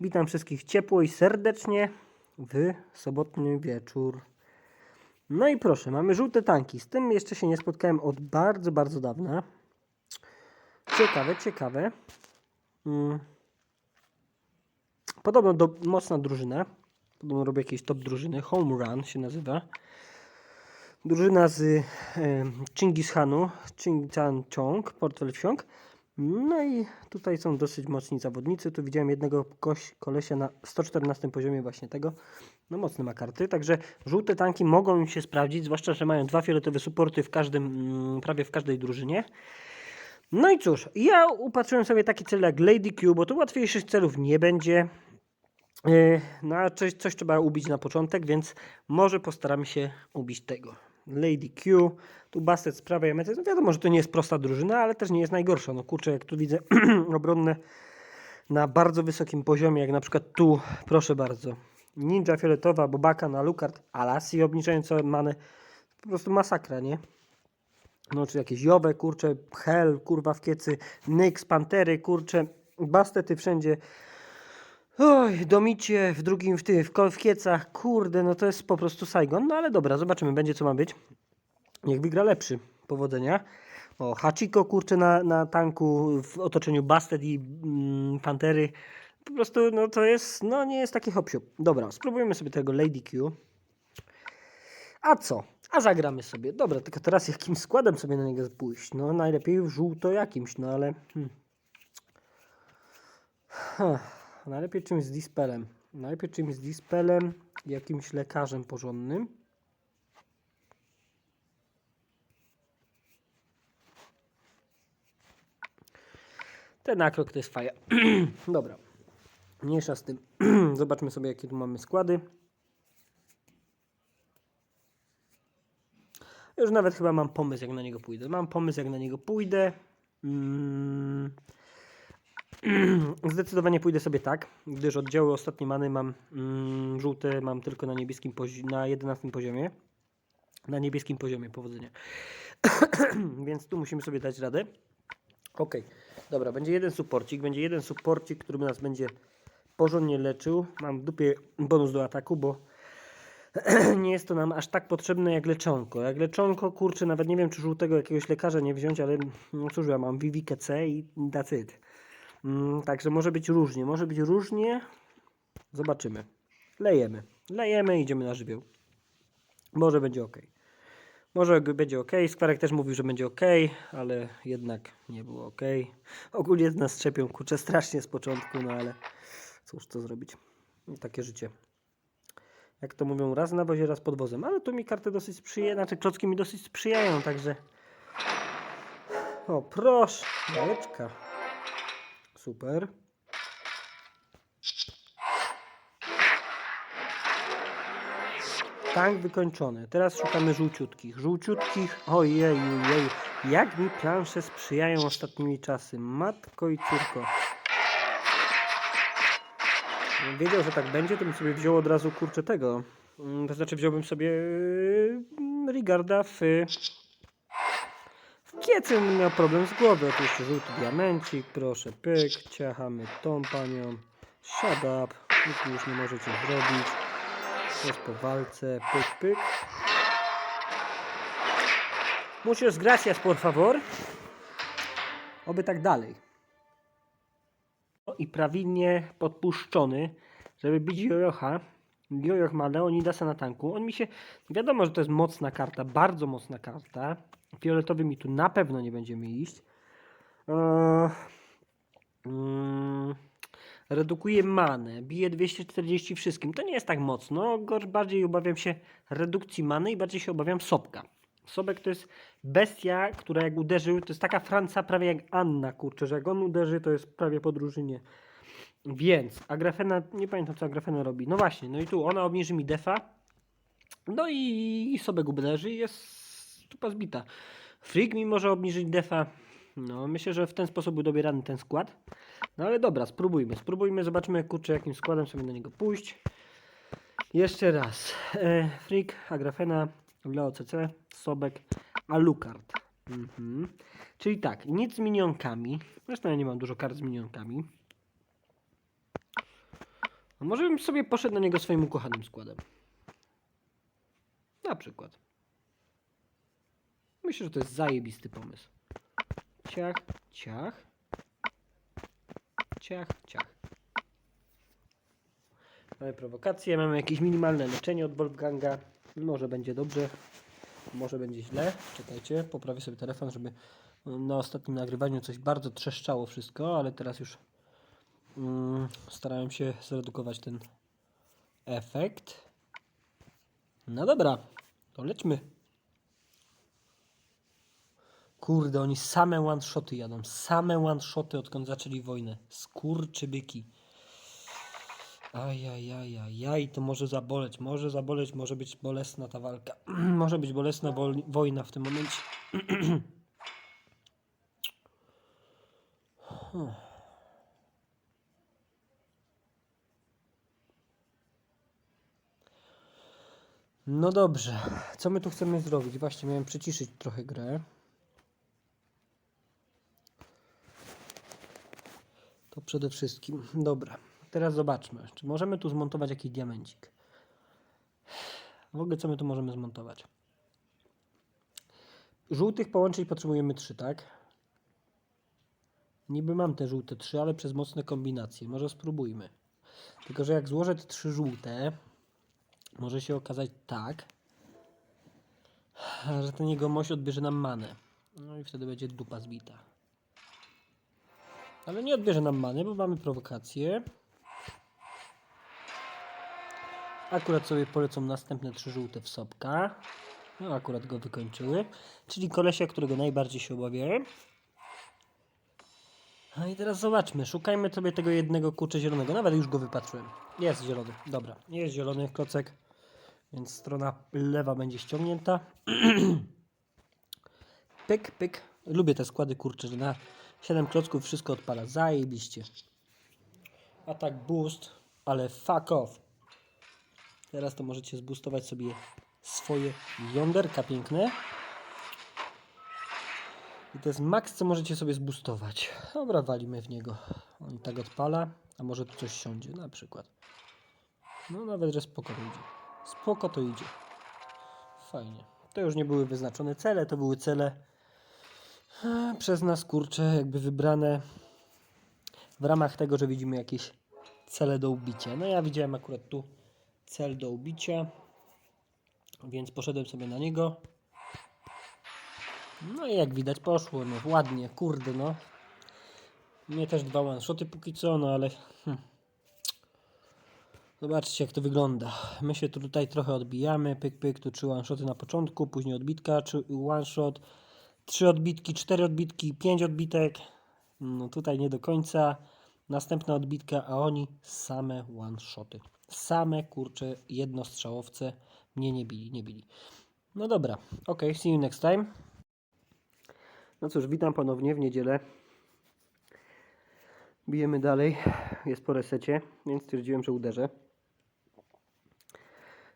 Witam wszystkich ciepło i serdecznie w sobotni wieczór. No i proszę, mamy żółte tanki. Z tym jeszcze się nie spotkałem od bardzo, bardzo dawna. Ciekawe, ciekawe. Mm. Podobno do, mocna drużyna. Podobno robię jakieś top drużyny. Home Run się nazywa. Drużyna z e, Chingis Hanu, Ching Chan Chong, portfel wsiąk. No i tutaj są dosyć mocni zawodnicy. Tu widziałem jednego koś, kolesia na 114 poziomie właśnie tego. No mocny ma karty, także żółte tanki mogą im się sprawdzić, zwłaszcza, że mają dwa fioletowe suporty w każdym, mm, prawie w każdej drużynie. No i cóż, ja upatrzyłem sobie taki cel jak Lady Q, bo tu łatwiejszych celów nie będzie. Yy, No a coś, coś trzeba ubić na początek, więc może postaramy się ubić tego. Lady Q, tu Bastet z prawej emety. No wiadomo, że to nie jest prosta drużyna, ale też nie jest najgorsza. No kurczę, jak tu widzę obronne na bardzo wysokim poziomie, jak na przykład tu, proszę bardzo. Ninja fioletowa, Bobaka na Lukard, Alasi obniżające manę. Po prostu masakra, nie? No, czy jakieś Jowe, kurcze, Hell, kurwa w kiecy, Nyx, Pantery, kurcze, Bastety wszędzie. Oj, domicie w drugim, w tym, w, w kurde, no to jest po prostu Saigon. No ale dobra, zobaczymy, będzie co ma być. Niech wygra lepszy. Powodzenia. O, Hachiko, kurczę, na, na tanku w otoczeniu Bastet i mm, Pantery. Po prostu, no to jest, no nie jest taki hopsiu. Dobra, spróbujemy sobie tego Lady Q. A co? A zagramy sobie. Dobra, tylko teraz jakim składem sobie na niego pójść? No najlepiej w żółto jakimś, no ale... Hmm. Huh. Najlepiej czymś z dispelem. Najlepiej czymś z dispelem, jakimś lekarzem porządnym. Ten nakrok to jest faja. Dobra. Mniejsza z tym. Zobaczmy sobie, jakie tu mamy składy. Już nawet chyba mam pomysł, jak na niego pójdę. Mam pomysł, jak na niego pójdę. Mm. Zdecydowanie pójdę sobie tak, gdyż oddziały ostatnie many mam mm, żółte, mam tylko na niebieskim na 11 poziomie. Na niebieskim poziomie, powodzenia. Więc tu musimy sobie dać radę. Ok, dobra, będzie jeden supporcik, będzie jeden supporcik, który nas będzie porządnie leczył. Mam w dupie bonus do ataku, bo nie jest to nam aż tak potrzebne jak leczonko. Jak leczonko, kurczę, nawet nie wiem, czy żółtego jakiegoś lekarza nie wziąć, ale no cóż, ja mam Vivikę C i. Mm, także może być różnie, może być różnie. Zobaczymy. Lejemy. Lejemy i idziemy na żywioł. Może będzie ok. Może będzie ok. Skwarek też mówił, że będzie ok, ale jednak nie było ok. Ogólnie nas trzepią kurczę strasznie z początku, no ale cóż to zrobić. Takie życie. Jak to mówią, raz na wozie, raz pod wozem. Ale tu mi karty dosyć sprzyjają, znaczy klocki mi dosyć sprzyjają, także... O, proszę, jajeczka. Super. Tank wykończony. Teraz szukamy żółciutkich. Żółciutkich. Ojej, ojej. Jak mi plansze sprzyjają ostatnimi czasy. Matko i córko. Wiedział, że tak będzie, to bym sobie wziął od razu kurczę tego. Mm, To znaczy wziąłbym sobie mm, Rigarda w kiecy bym miał problem z głowy. Tu jeszcze żółty diamencik, proszę, pyk, ciachamy tą panią. Shut up, mi już nie może cię zrobić. Jest po walce, pyk, pyk. Muchas gracias, por favor. Oby tak dalej. I prawidłnie podpuszczony, żeby bić Jojocha. Jojoch ma Leonidasa na tanku. On mi się... Wiadomo, że to jest mocna karta, bardzo mocna karta. Fioletowy mi tu na pewno nie będziemy iść. Eee, mm, redukuje manę, bije 240 wszystkim. To nie jest tak mocno. Gorsz bardziej obawiam się redukcji many i bardziej się obawiam Sobka. Sobek to jest bestia, która jak uderzył, to jest taka Franca prawie jak Anna, kurczę, że jak on uderzy, to jest prawie po drużynie. Więc Agrafena, nie pamiętam co Agrafena robi. No właśnie, no i tu ona obniży mi defa. No i, i Sobek uderzy i jest tupa zbita. Freak mi może obniżyć defa. No, myślę, że w ten sposób był dobierany ten skład. No ale dobra, spróbujmy. Spróbujmy, zobaczymy, kurczę, jakim składem sobie na niego pójść. Jeszcze raz. E, Freak, Agrafena, Leo CC, Sobek, Alucard. Mhm. Czyli tak, nic z minionkami. Zresztą ja nie mam dużo kart z minionkami. A może bym sobie poszedł na niego swoim ukochanym składem. Na przykład. Myślę, że to jest zajebisty pomysł. Ciach, ciach. Ciach, ciach. Mamy prowokację, mamy jakieś minimalne leczenie od Wolfganga. Może będzie dobrze, może będzie źle. Czekajcie, poprawię sobie telefon, żeby na ostatnim nagrywaniu coś bardzo trzeszczało wszystko, ale teraz już mm, starałem się zredukować ten efekt. No dobra, to lećmy. Kurde, oni same one-shoty jadą. Same one-shoty, odkąd zaczęli wojnę. Skurczybyki. Ajajajajaj, to może zaboleć, może zaboleć, może być bolesna ta walka. może być bolesna wol- wojna w tym momencie. No dobrze, co my tu chcemy zrobić? Właśnie miałem przyciszyć trochę grę. To przede wszystkim. Dobra, teraz zobaczmy, czy możemy tu zmontować jakiś diamencik. W ogóle co my tu możemy zmontować? Żółtych połączeń potrzebujemy 3, tak? Niby mam te żółte 3, ale przez mocne kombinacje. Może spróbujmy. Tylko, że jak złożę te trzy żółte, może się okazać tak, że ten jego moś odbierze nam manę. No i wtedy będzie dupa zbita. Ale nie odbierze nam many, bo mamy prowokację. Akurat sobie polecą następne trzy żółte w sopka. No akurat go wykończyły. Czyli kolesia, którego najbardziej się obawiałem. No i teraz zobaczmy, szukajmy sobie tego jednego kurczę zielonego. Nawet już go wypatrzyłem. Jest zielony, dobra. Jest zielony klocek, więc strona lewa będzie ściągnięta. pyk, pyk. Lubię te składy kurcze, że na 7 klocków wszystko odpala. Zajebiście. Atak boost, ale fuck off. Teraz to możecie zboostować sobie swoje jąderka piękne. I to jest maks, co możecie sobie zboostować. Dobra, walimy w niego. On tak odpala, a może tu coś siądzie na przykład. No nawet, że spoko to idzie. Spoko to idzie. Fajnie. To już nie były wyznaczone cele, to były cele przez nas, kurcze, jakby wybrane w ramach tego, że widzimy jakieś cele do ubicia. No ja widziałem akurat tu cel do ubicia, więc poszedłem sobie na niego. No i jak widać poszło, no ładnie, kurde no. Mnie też dwa one-shoty póki co, no ale... Hm. Zobaczcie jak to wygląda. My się tu tutaj trochę odbijamy, pyk pyk, tu trzy one-shoty na początku, później odbitka, czy one-shot, trzy odbitki, cztery odbitki, pięć odbitek. No tutaj nie do końca. Następna odbitka, a oni same one-shoty. Same, kurcze, jednostrzałowce. Mnie nie bili, nie bili. No dobra, ok, see you next time. No cóż, witam ponownie w niedzielę. Bijemy dalej. Jest po resecie, więc stwierdziłem, że uderzę.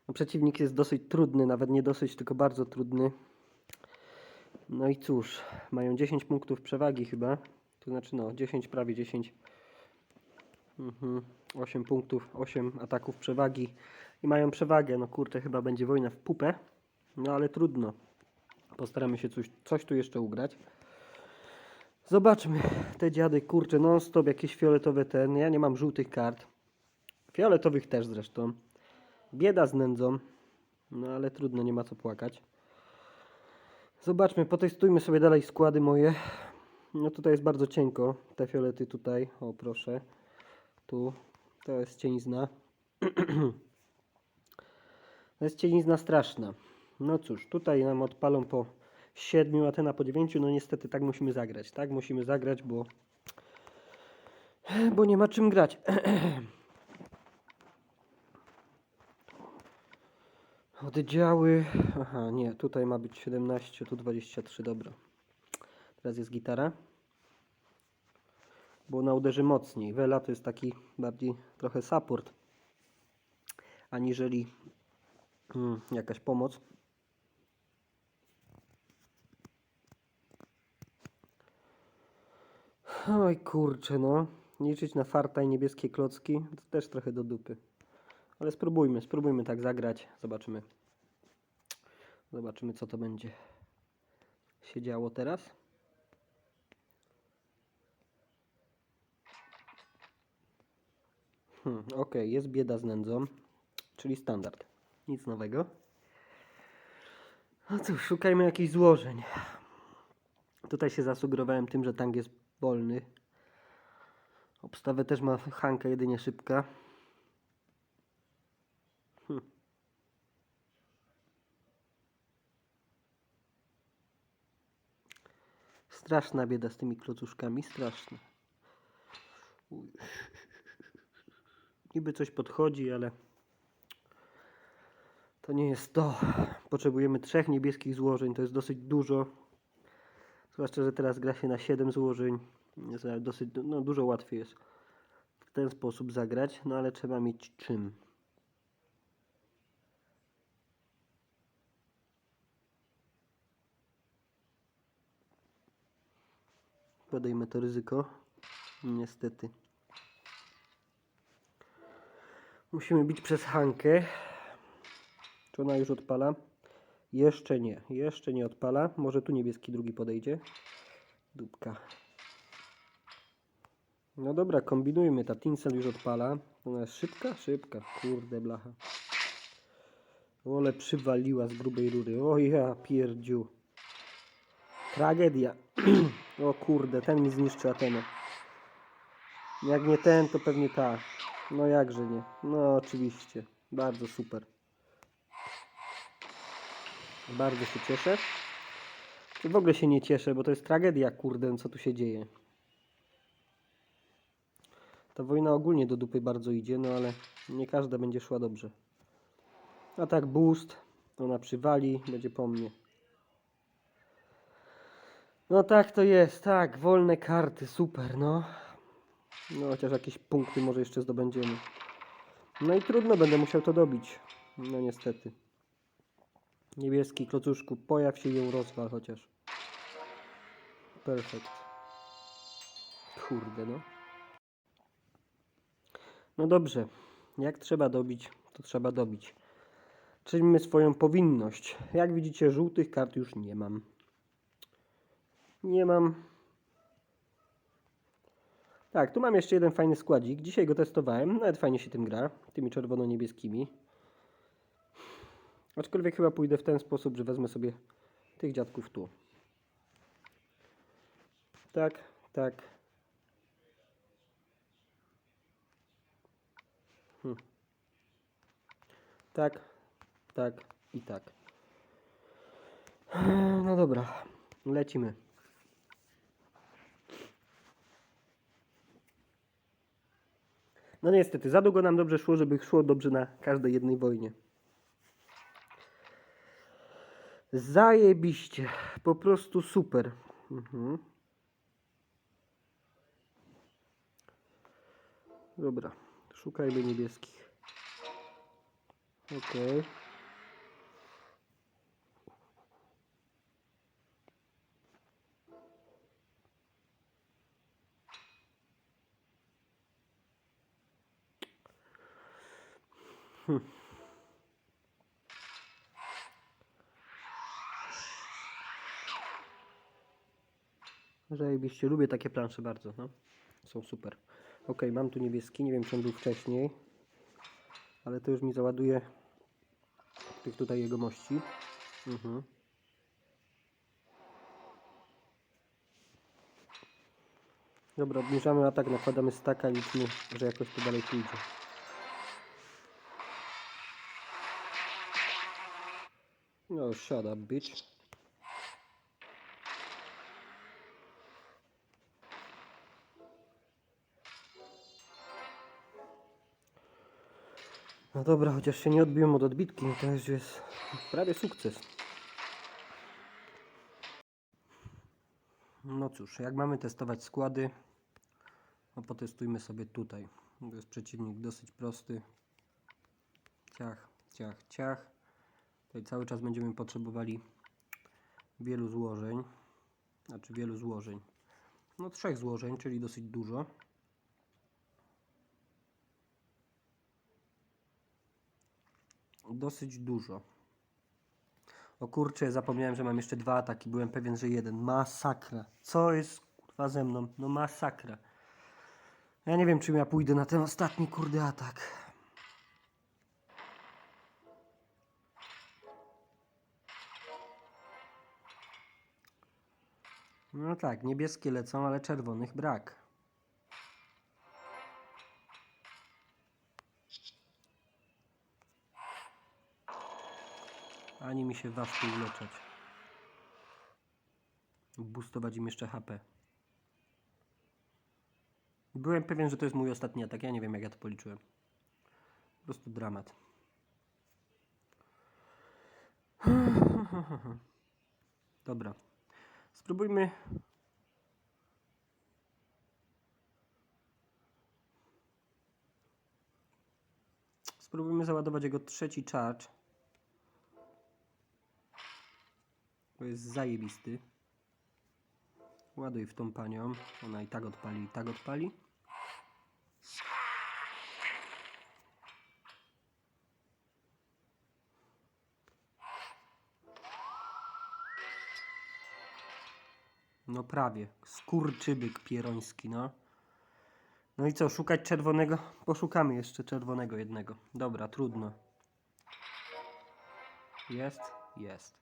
No, przeciwnik jest dosyć trudny, nawet nie dosyć, tylko bardzo trudny. No i cóż, mają 10 punktów przewagi chyba. To znaczy no, 10, prawie 10. Mhm. 8 punktów, 8 ataków przewagi. I mają przewagę. No kurczę, chyba będzie wojna w pupę. No ale trudno. Postaramy się coś, coś tu jeszcze ugrać. Zobaczmy. Te dziady, kurczę, non stop jakieś fioletowe ten. Ja nie mam żółtych kart. Fioletowych też zresztą. Bieda z nędzą. No ale trudno, nie ma co płakać. Zobaczmy, potestujmy sobie dalej składy moje. No tutaj jest bardzo cienko. Te fiolety tutaj, o proszę. Tu, to jest cienizna. to jest cienizna straszna. No cóż, tutaj nam odpalą po 7, a ten po 9. No niestety tak musimy zagrać. Tak musimy zagrać, bo bo nie ma czym grać. Oddziały. Aha, nie, tutaj ma być 17, tu 23, dobra. Teraz jest gitara. Bo ona uderzy mocniej. Wela to jest taki bardziej trochę support, aniżeli mm, jakaś pomoc. Oj kurczę, no. Liczyć na farta i niebieskie klocki to też trochę do dupy. Ale spróbujmy, spróbujmy tak zagrać. Zobaczymy. Zobaczymy co to będzie się działo teraz. Hmm, ok, jest bieda z nędzą, czyli standard. Nic nowego. No cóż, szukajmy jakichś złożeń. Tutaj się zasugerowałem tym, że tank jest wolny. Obstawę też ma Hanka jedynie szybka. Hm. Straszna bieda z tymi klocuszkami, straszna. Niby coś podchodzi, ale to nie jest to. Potrzebujemy trzech niebieskich złożeń, to jest dosyć dużo. Zwłaszcza, że teraz gra się na 7 złożeń. Nawet dosyć, no dużo łatwiej jest w ten sposób zagrać, no ale trzeba mieć czym. Podejmę to ryzyko. Niestety. Musimy bić przez Hankę. Czy ona już odpala? Jeszcze nie. Jeszcze nie odpala. Może tu niebieski drugi podejdzie. Dupka. No dobra, kombinujmy. Ta Tinsel już odpala. Ona jest szybka? Szybka. Kurde blacha. Ole przywaliła z grubej rury. O ja pierdziu. Tragedia. o kurde, ten mi zniszczy Atenę. Jak nie ten, to pewnie ta. No jakże nie. No oczywiście. Bardzo super. Bardzo się cieszę. W ogóle się nie cieszę, bo to jest tragedia, kurde, co tu się dzieje. Ta wojna ogólnie do dupy bardzo idzie, no ale nie każda będzie szła dobrze. A tak boost, ona przywali, będzie po mnie. No tak to jest, tak, wolne karty, super, no. No chociaż jakieś punkty może jeszcze zdobędziemy. No i trudno, będę musiał to dobić. No niestety. Niebieski klocuszku, pojaw się ją rozwal chociaż. Perfekt. Kurde no. No dobrze. Jak trzeba dobić, to trzeba dobić. Czyńmy swoją powinność. Jak widzicie, żółtych kart już nie mam. Nie mam. Tak, tu mam jeszcze jeden fajny składzik. Dzisiaj go testowałem. Nawet fajnie się tym gra. Tymi czerwono-niebieskimi. Aczkolwiek chyba pójdę w ten sposób, że wezmę sobie tych dziadków tu. Tak, tak. Hm. Tak, tak i tak. No dobra, lecimy. No niestety, za długo nam dobrze szło, żeby szło dobrze na każdej jednej wojnie. Zajebiście. Po prostu super. Mhm. Dobra, szukajmy niebieskich. Okej. Zajebiście, lubię takie plansze bardzo, no. Są super. Ok, mam tu niebieski, nie wiem czy on był wcześniej, ale to już mi załaduje tych tutaj jegomości. Mhm. Dobra, obniżamy atak, nakładamy staka, liczmy, że jakoś to dalej pójdzie. No, shut up, bitch. No dobra, chociaż się nie odbiłem od odbitki, to już jest prawie sukces. No cóż, jak mamy testować składy, no potestujmy sobie tutaj. To jest przeciwnik dosyć prosty. Ciach, ciach, ciach. Tutaj cały czas będziemy potrzebowali wielu złożeń, znaczy wielu złożeń, no trzech złożeń, czyli dosyć dużo. Dosyć dużo. O kurczę, zapomniałem, że mam jeszcze dwa ataki, byłem pewien, że jeden. Masakra. Co jest kurwa ze mną? No masakra. Ja nie wiem, czym ja pójdę na ten ostatni kurde atak. No tak, niebieskie lecą, ale czerwonych brak. Ani mi się ważko uleczać. Boostować im jeszcze HP. Byłem pewien, że to jest mój ostatni atak. Ja nie wiem, jak ja to policzyłem. Po prostu dramat. Dobra. Spróbujmy. Spróbujmy załadować jego trzeci charge. Bo jest zajebisty. Ładuj w tą panią. Ona i tak odpali, i tak odpali. No prawie. Skurczybyk pieroński, no. No i co, szukać czerwonego? Poszukamy jeszcze czerwonego jednego. Dobra, trudno. Jest? Jest.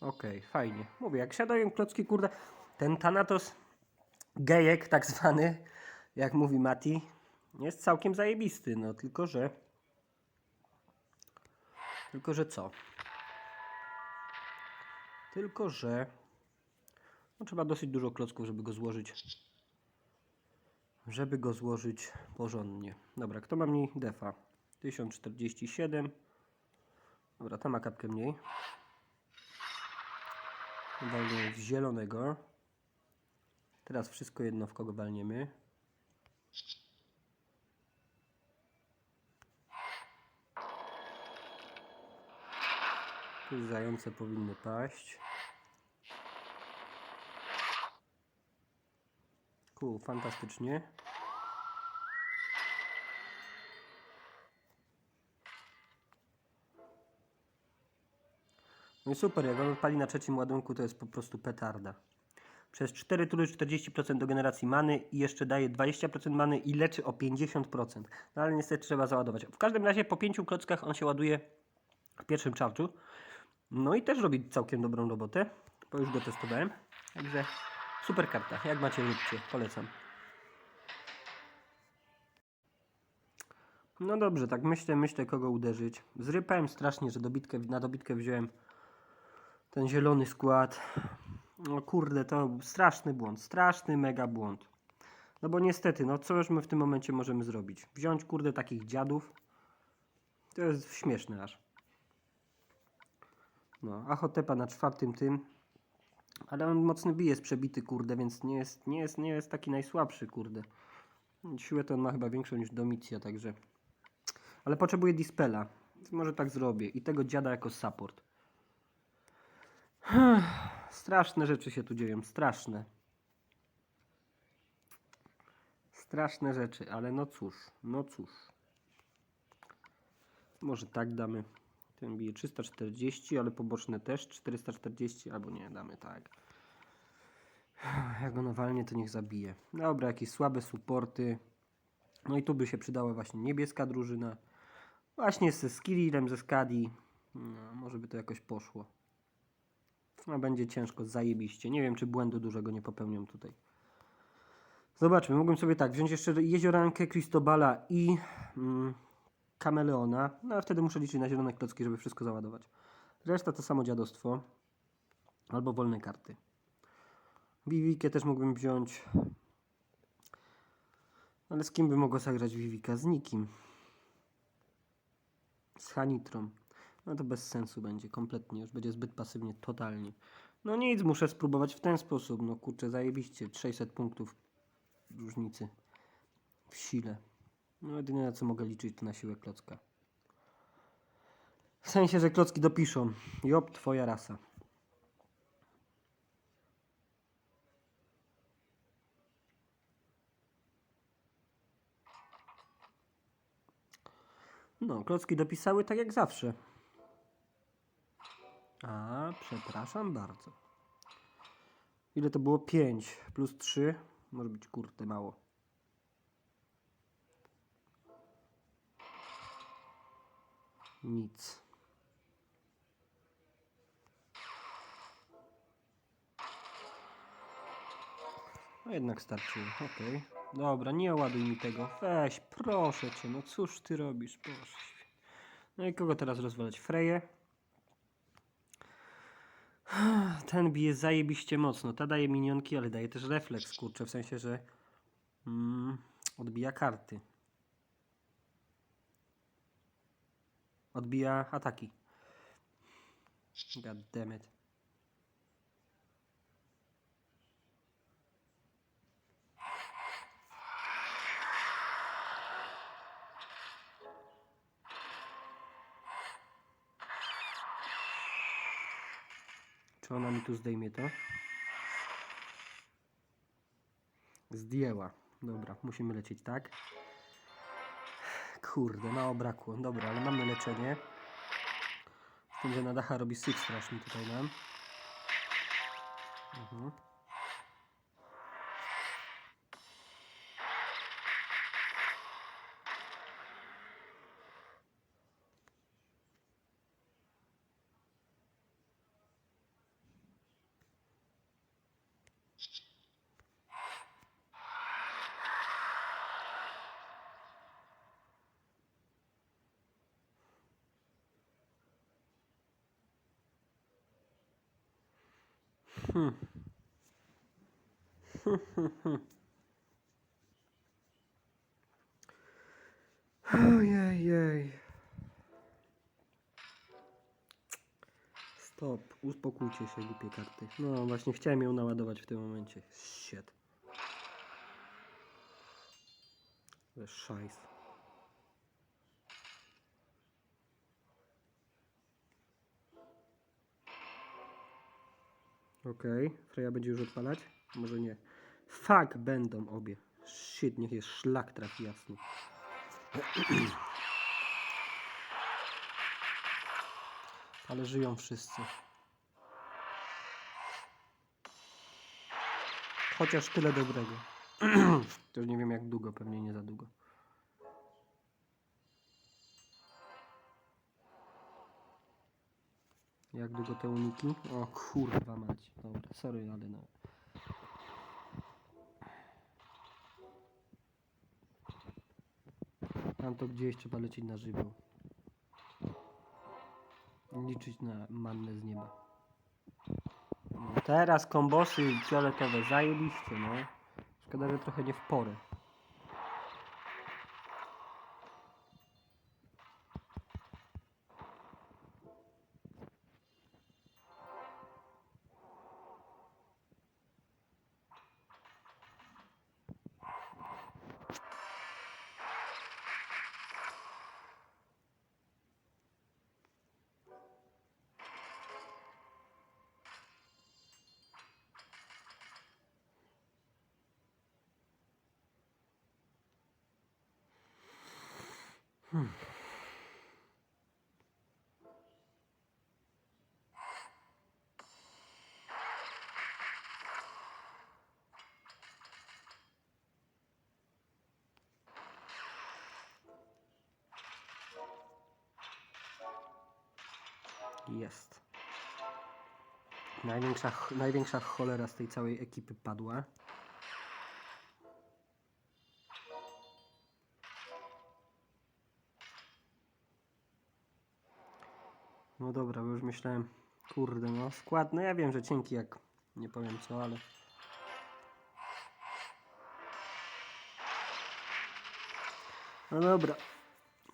Okej, fajnie. Mówię, jak siadają klocki, kurde, ten Thanatos gejek tak zwany, jak mówi Mati, jest całkiem zajebisty, no tylko, że tylko, że co? Tylko, że no, trzeba dosyć dużo klocków, żeby go złożyć żeby go złożyć porządnie. Dobra, kto ma mniej defa? 1047 Dobra, ta ma kapkę mniej Walniemy w zielonego. Teraz wszystko jedno, w kogo walniemy. Tu zające powinny paść. Cool, fantastycznie. No i super, jak on odpali na trzecim ładunku, to jest po prostu petarda. Przez 4 tury 40% do generacji many i jeszcze daje 20% many i leczy o 50%. No ale niestety trzeba załadować. W każdym razie po 5 klockach on się ładuje w pierwszym charge'u. No i też robi całkiem dobrą robotę, bo już go testowałem. Także super karta. Jak macie, róbcie. Polecam. No dobrze, tak myślę, myślę kogo uderzyć. Zrypałem strasznie, że dobitkę, na dobitkę wziąłem ten zielony skład. No kurde, to straszny błąd, straszny mega błąd. No bo niestety, no co już my w tym momencie możemy zrobić? Wziąć kurde takich dziadów. To jest śmieszne aż. No, Achotepa na czwartym tym. Ale on mocny bije, jest przebity kurde, więc nie jest, nie jest, nie jest taki najsłabszy kurde. Siłę to on ma chyba większą niż Domicja, także... Ale potrzebuje Dispela. Może tak zrobię. I tego dziada jako support. Straszne rzeczy się tu dzieją, straszne. Straszne rzeczy, ale no cóż, no cóż. Może tak damy. Ten bije 340, ale poboczne też 440, albo nie, damy tak. Jak go nawalnie, to niech zabije. Dobra, jakieś słabe supporty. No i tu by się przydała właśnie niebieska drużyna. Właśnie ze Skillirem, ze Skadi. No, może by to jakoś poszło. No będzie ciężko, zajebiście. Nie wiem, czy błędu dużego nie popełniam tutaj. Zobaczmy, mogłem sobie tak, wziąć jeszcze jeziorankę, Cristobala i mm, kameleona. No a wtedy muszę liczyć na zielone klocki, żeby wszystko załadować. Reszta to samo dziadostwo. Albo wolne karty. Vivikę też mógłbym wziąć. Ale z kim by mogło zagrać Vivika? Z nikim. Z Hanitrą. No to bez sensu będzie, kompletnie. Już będzie zbyt pasywnie, totalnie. No nic, muszę spróbować w ten sposób. No kurczę, zajebiście. 600 punktów różnicy w sile. No jedyne na co mogę liczyć to na siłę klocka. W sensie, że klocki dopiszą. Job, twoja rasa. No, klocki dopisały tak jak zawsze. A, przepraszam bardzo. Ile to było? 5 plus 3. Może być kurde mało. Nic. No jednak starczyło, okej. Dobra, nie ładuj mi tego. Weź, proszę cię, no cóż ty robisz, święty. No i kogo teraz rozwalać? Freję? Ten bije zajebiście mocno. Ta daje minionki, ale daje też refleks, kurczę, w sensie, że mm, odbija karty. Odbija ataki. God damn it. Czy ona mi tu zdejmie to? Zdjęła. Dobra, musimy lecieć, tak? Kurde, mało brakło. Dobra, ale mamy leczenie. Z tym, że na dacha robi syf straszny tutaj nam. Mhm. Hmm. Ojej. Stop, uspokójcie się, głupie karty. No właśnie, chciałem ją naładować w tym momencie. Shit. Szajs. Okej, Freya będzie już odpalać? Może nie. Fuck, będą obie. Shit, niech jest szlak trafi jasny. Ale żyją wszyscy. Chociaż tyle dobrego. już nie wiem jak długo, pewnie nie za długo. Jak długo te uniki? O kurwa mać. Dobra, sorry, ale no. Tam to gdzieś trzeba lecieć na żywioł. Liczyć na mannę z nieba. No, teraz kombosy fioletowe zajęliście, no. Szkoda, że trochę nie w porę. Jest. Największa, największa cholera z tej całej ekipy padła. No dobra, bo już myślałem, kurde no, skład, no ja wiem, że cienki jak, nie powiem co, ale... No dobra,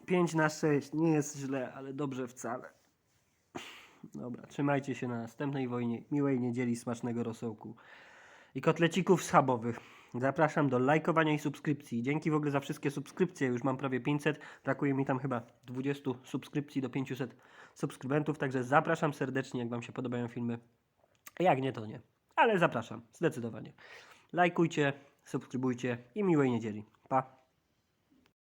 5 na 6, nie jest źle, ale dobrze wcale. Dobra, trzymajcie się na następnej wojnie. Miłej niedzieli, smacznego rosołku i kotlecików schabowych. Zapraszam do lajkowania i subskrypcji. Dzięki w ogóle za wszystkie subskrypcje. Już mam prawie 500. Brakuje mi tam chyba 20 subskrypcji do 500 subskrybentów. Także zapraszam serdecznie, jak Wam się podobają filmy. Jak nie, to nie. Ale zapraszam, zdecydowanie. Lajkujcie, subskrybujcie i miłej niedzieli. Pa!